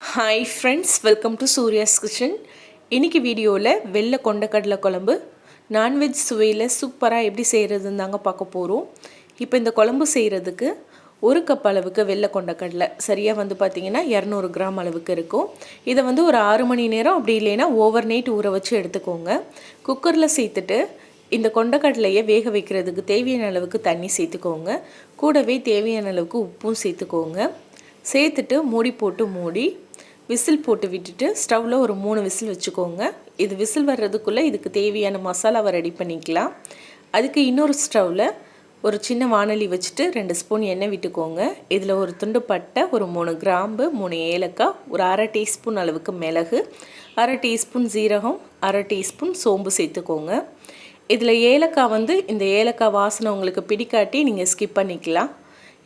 Hi friends welcome to Surya's kitchen இன்றைக்கி வீடியோவில் வெள்ளை கொண்டக்கடலை குழம்பு. நான்வெஜ் சுவையில் சூப்பராக எப்படி செய்கிறதுன்னு தாங்க பார்க்க போகிறோம் இப்போ இந்த குழம்பு செய்கிறதுக்கு ஒரு கப் அளவுக்கு வெள்ளை கொண்டக்கடலை சரியாக வந்து பார்த்திங்கன்னா இரநூறு கிராம் அளவுக்கு இருக்கும். இதை வந்து ஒரு ஆறு மணி நேரம் அப்படி இல்லைன்னா ஓவர் நைட் ஊற வச்சு எடுத்துக்கோங்க. குக்கரில் சேர்த்துட்டு இந்த கொண்டக்கடலையை வேக வைக்கிறதுக்கு தேவையான அளவுக்கு தண்ணி சேர்த்துக்கோங்க. கூடவே தேவையான அளவுக்கு உப்பும் சேர்த்துக்கோங்க. சேர்த்துட்டு மூடி போட்டு மூடி விசில் போட்டு விட்டுட்டு ஸ்டவ்வில் ஒரு மூணு விசில் வச்சுக்கோங்க. இது விசில் வர்றதுக்குள்ளே இதுக்கு தேவையான மசாலாவை ரெடி பண்ணிக்கலாம். அதுக்கு இன்னொரு ஸ்டவ்வில் ஒரு சின்ன வானொலி வச்சுட்டு ரெண்டு ஸ்பூன் எண்ணெய் விட்டுக்கோங்க. இதில் ஒரு துண்டு பட்டை ஒரு மூணு கிராம்பு மூணு ஏலக்காய் ஒரு அரை டீஸ்பூன் அளவுக்கு மிளகு அரை டீஸ்பூன் ஜீரகம் அரை டீஸ்பூன் சோம்பு சேர்த்துக்கோங்க. இதில் ஏலக்காய் வந்து இந்த ஏலக்காய் வாசனை உங்களுக்கு பிடிக்காட்டி நீங்கள் ஸ்கிப் பண்ணிக்கலாம்.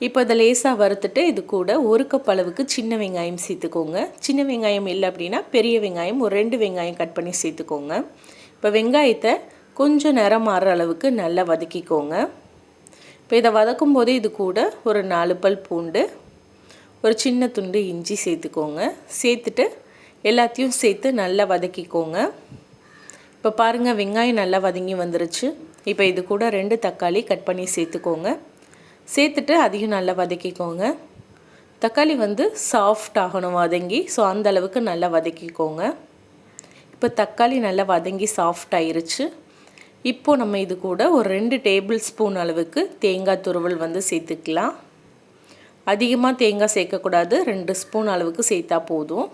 இப்போ இதை லேசாக வறுத்துட்டு இது கூட ஒரு கப் அளவுக்கு சின்ன வெங்காயம் சேர்த்துக்கோங்க. சின்ன வெங்காயம் இல்லை அப்படின்னா பெரிய வெங்காயம் ஒரு ரெண்டு வெங்காயம் கட் பண்ணி சேர்த்துக்கோங்க. இப்போ வெங்காயத்தை கொஞ்சம் நிறம் மாறுற அளவுக்கு நல்லா வதக்கிக்கோங்க. இப்போ இதை வதக்கும் போதே இது கூட ஒரு நாலு பல் பூண்டு ஒரு சின்ன துண்டு இஞ்சி சேர்த்துக்கோங்க. சேர்த்துட்டு எல்லாத்தையும் சேர்த்து நல்லா வதக்கிக்கோங்க. இப்போ பாருங்கள் வெங்காயம் நல்லா வதங்கி வந்துருச்சு. இப்போ இது கூட ரெண்டு தக்காளி கட் பண்ணி சேர்த்துக்கோங்க. சேர்த்துட்டு அதையும் நல்லா வதக்கிக்கோங்க. தக்காளி வந்து சாஃப்ட் ஆகணும் வதங்கி ஸோ அந்த அளவுக்கு நல்லா வதக்கிக்கோங்க. இப்போ தக்காளி நல்லா வதங்கி சாஃப்ட் ஆயிருச்சு. இப்போது நம்ம இது கூட ஒரு ரெண்டு டேபிள் ஸ்பூன் அளவுக்கு தேங்காய் துருவல் வந்து சேர்த்துக்கலாம். அதிகமாக தேங்காய் சேர்க்கக்கூடாது ரெண்டு ஸ்பூன் அளவுக்கு சேர்த்தா போதும்.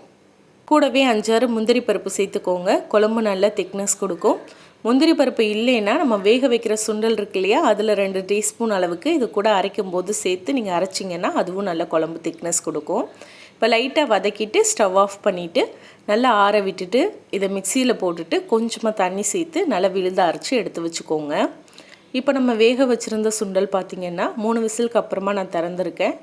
கூடவே அஞ்சாறு முந்திரி பருப்பு சேர்த்துக்கோங்க. குழம்பு நல்லா திக்னஸ் கொடுக்கும். முந்திரி பருப்பு இல்லைன்னா நம்ம வேக வைக்கிற சுண்டல் இருக்கு இல்லையா அதில் ரெண்டு டீஸ்பூன் அளவுக்கு இது கூட அரைக்கும் போது சேர்த்து நீங்கள் அரைச்சிங்கன்னா அதுவும் நல்ல குழம்பு திக்னஸ் கொடுக்கும். இப்போ லைட்டாக வதக்கிட்டு ஸ்டவ் ஆஃப் பண்ணிவிட்டு நல்லா ஆற விட்டுட்டு இதை மிக்சியில் போட்டுட்டு கொஞ்சமாக தண்ணி சேர்த்து நல்லா விழுந்து அரைச்சி எடுத்து வச்சுக்கோங்க. இப்போ நம்ம வேக வச்சுருந்த சுண்டல் பார்த்திங்கன்னா மூணு விசிலுக்கு அப்புறமா நான் திறந்துருக்கேன்.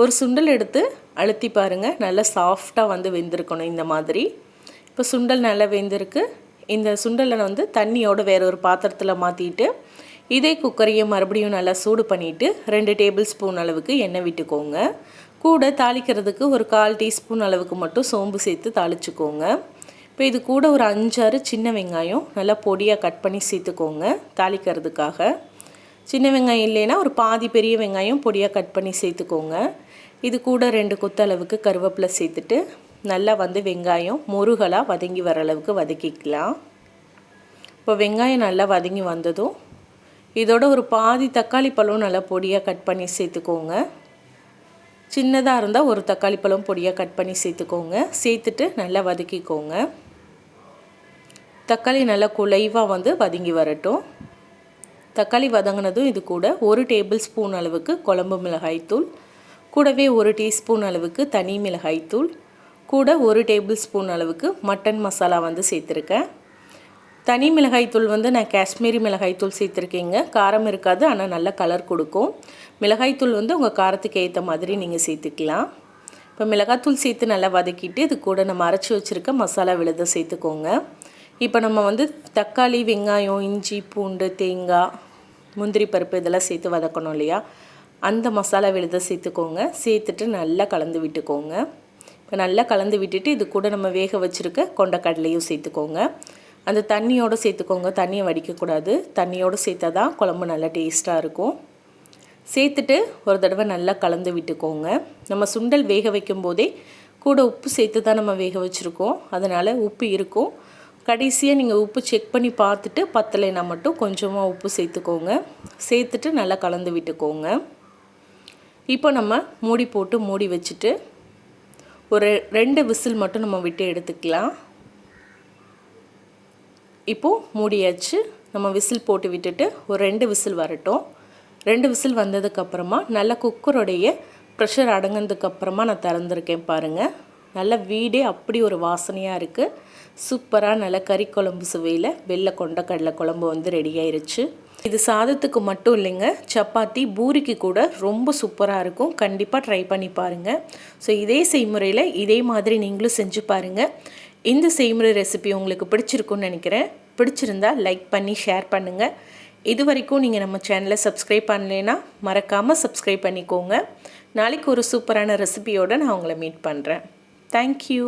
ஒரு சுண்டல் எடுத்து அழுத்தி பாருங்கள் நல்லா சாஃப்டாக வந்து வெந்திருக்கணும் இந்த மாதிரி. இப்போ சுண்டல் நல்லா வெந்திருக்கு இந்த சுண்டலை வந்து தண்ணியோடு வேற ஒரு பாத்திரத்தில் மாற்றிட்டு இதே குக்கரையும் மறுபடியும் நல்லா சூடு பண்ணிவிட்டு ரெண்டு டேபிள் ஸ்பூன் அளவுக்கு எண்ணெய் விட்டுக்கோங்க. கூட தாளிக்கிறதுக்கு ஒரு கால் டீஸ்பூன் அளவுக்கு மட்டும் சோம்பு சேர்த்து தாளிச்சுக்கோங்க. இப்போ இது கூட ஒரு அஞ்சாறு சின்ன வெங்காயம் நல்லா பொடியாக கட் பண்ணி சேர்த்துக்கோங்க தாளிக்கிறதுக்காக. சின்ன வெங்காயம் இல்லைன்னா ஒரு பாதி பெரிய வெங்காயம் பொடியாக கட் பண்ணி சேர்த்துக்கோங்க. இது கூட ரெண்டு கொத்து அளவுக்கு கருவேப்பிலை சேர்த்துட்டு நல்லா வந்து வெங்காயம் முருகலாக வதங்கி வர அளவுக்கு வதக்கிக்கலாம். இப்போ வெங்காயம் நல்லா வதங்கி வந்ததும் இதோட ஒரு பாதி தக்காளி பழம் நல்லா பொடியாக கட் பண்ணி சேர்த்துக்கோங்க. சின்னதாக இருந்தால் ஒரு தக்காளி பழம் பொடியாக கட் பண்ணி சேர்த்துக்கோங்க. சேர்த்துட்டு நல்லா வதக்கிக்கோங்க. தக்காளி நல்லா குலைவாக வந்து வதங்கி வரட்டும். தக்காளி வதங்கினதும் இது கூட ஒரு டேபிள் ஸ்பூன் அளவுக்கு குழம்பு மிளகாய்த்தூள் கூடவே ஒரு டீஸ்பூன் அளவுக்கு தனி மிளகாய்த்தூள் கூட ஒரு டேபிள் ஸ்பூன் அளவுக்கு மட்டன் மசாலா வந்து சேர்த்துருக்கேன். தனி மிளகாய்த்தூள் வந்து நான் காஷ்மீரி மிளகாய்த்தூள் சேர்த்துருக்கீங்க. காரம் இருக்காது ஆனால் நல்ல கலர் கொடுக்கும். மிளகாய்த்தூள் வந்து உங்கள் காரத்துக்கு ஏற்ற மாதிரி நீங்கள் சேர்த்துக்கலாம். இப்போ மிளகாத்தூள் சேர்த்து நல்லா வதக்கிட்டு இது கூட நம்ம அரைச்சி வச்சுருக்க மசாலா விழுத சேர்த்துக்கோங்க. இப்போ நம்ம வந்து தக்காளி வெங்காயம் இஞ்சி பூண்டு தேங்காய் முந்திரி பருப்பு இதெல்லாம் சேர்த்து வதக்கணும் இல்லையா? அந்த மசாலா விழுத சேர்த்துக்கோங்க. சேர்த்துட்டு நல்லா கலந்து விட்டுக்கோங்க. இப்போ நல்லா கலந்து விட்டுட்டு இது கூட நம்ம வேக வச்சுருக்க கொண்டக்கடலையும் சேர்த்துக்கோங்க. அந்த தண்ணியோடு சேர்த்துக்கோங்க. தண்ணியை வடிக்கக்கூடாது. தண்ணியோடு சேர்த்தா தான் குழம்பு நல்லா டேஸ்ட்டாக இருக்கும். சேர்த்துட்டு ஒரு தடவை நல்லா கலந்து விட்டுக்கோங்க. நம்ம சுண்டல் வேக வைக்கும் போதே கூட உப்பு சேர்த்து தான் நம்ம வேக வச்சுருக்கோம். அதனால் உப்பு இருக்கும். கடைசியாக நீங்கள் உப்பு செக் பண்ணி பார்த்துட்டு பத்தலைனா மட்டும் கொஞ்சமாக உப்பு சேர்த்துக்கோங்க. சேர்த்துட்டு நல்லா கலந்து விட்டுக்கோங்க. இப்போ நம்ம மூடி போட்டு மூடி வச்சுட்டு ஒரு ரெண்டு விசில் மட்டும் நம்ம விட்டு எடுத்துக்கலாம். இப்போது மூடியாச்சு. நம்ம விசில் போட்டு விட்டுட்டு ஒரு ரெண்டு விசில் வரட்டும். ரெண்டு விசில் வந்ததுக்கப்புறமா நல்ல குக்கருடைய ப்ரெஷர் அடங்கினதுக்கப்புறமா நான் திறந்துருக்கேன் பாருங்கள் நல்ல வீடே அப்படி ஒரு வாசனையாக இருக்குது சூப்பராக நல்ல கறி குழம்பு சுவையில். வெள்ளை கொண்ட கடலை குழம்பு வந்து ரெடி ஆயிருச்சு. இது சாதத்துக்கு மட்டும் இல்லைங்க சப்பாத்தி பூரிக்கு கூட ரொம்ப சூப்பராக இருக்கும். கண்டிப்பாக ட்ரை பண்ணி பாருங்கள் ஸோ இதே செய்முறையில் இதே மாதிரி நீங்களும் செஞ்சு பாருங்கள் இந்த செய்முறை ரெசிபி உங்களுக்கு பிடிச்சிருக்குன்னு நினைக்கிறேன். பிடிச்சிருந்தா லைக் பண்ணி ஷேர் பண்ணுங்கள் இது வரைக்கும் நீங்கள் நம்ம சேனலை சப்ஸ்கிரைப் பண்ணலைன்னா மறக்காமல் சப்ஸ்கிரைப் பண்ணிக்கோங்க. நாளைக்கு ஒரு சூப்பரான ரெசிபியோடு நான் உங்களை மீட் பண்ணுறேன் தேங்க்யூ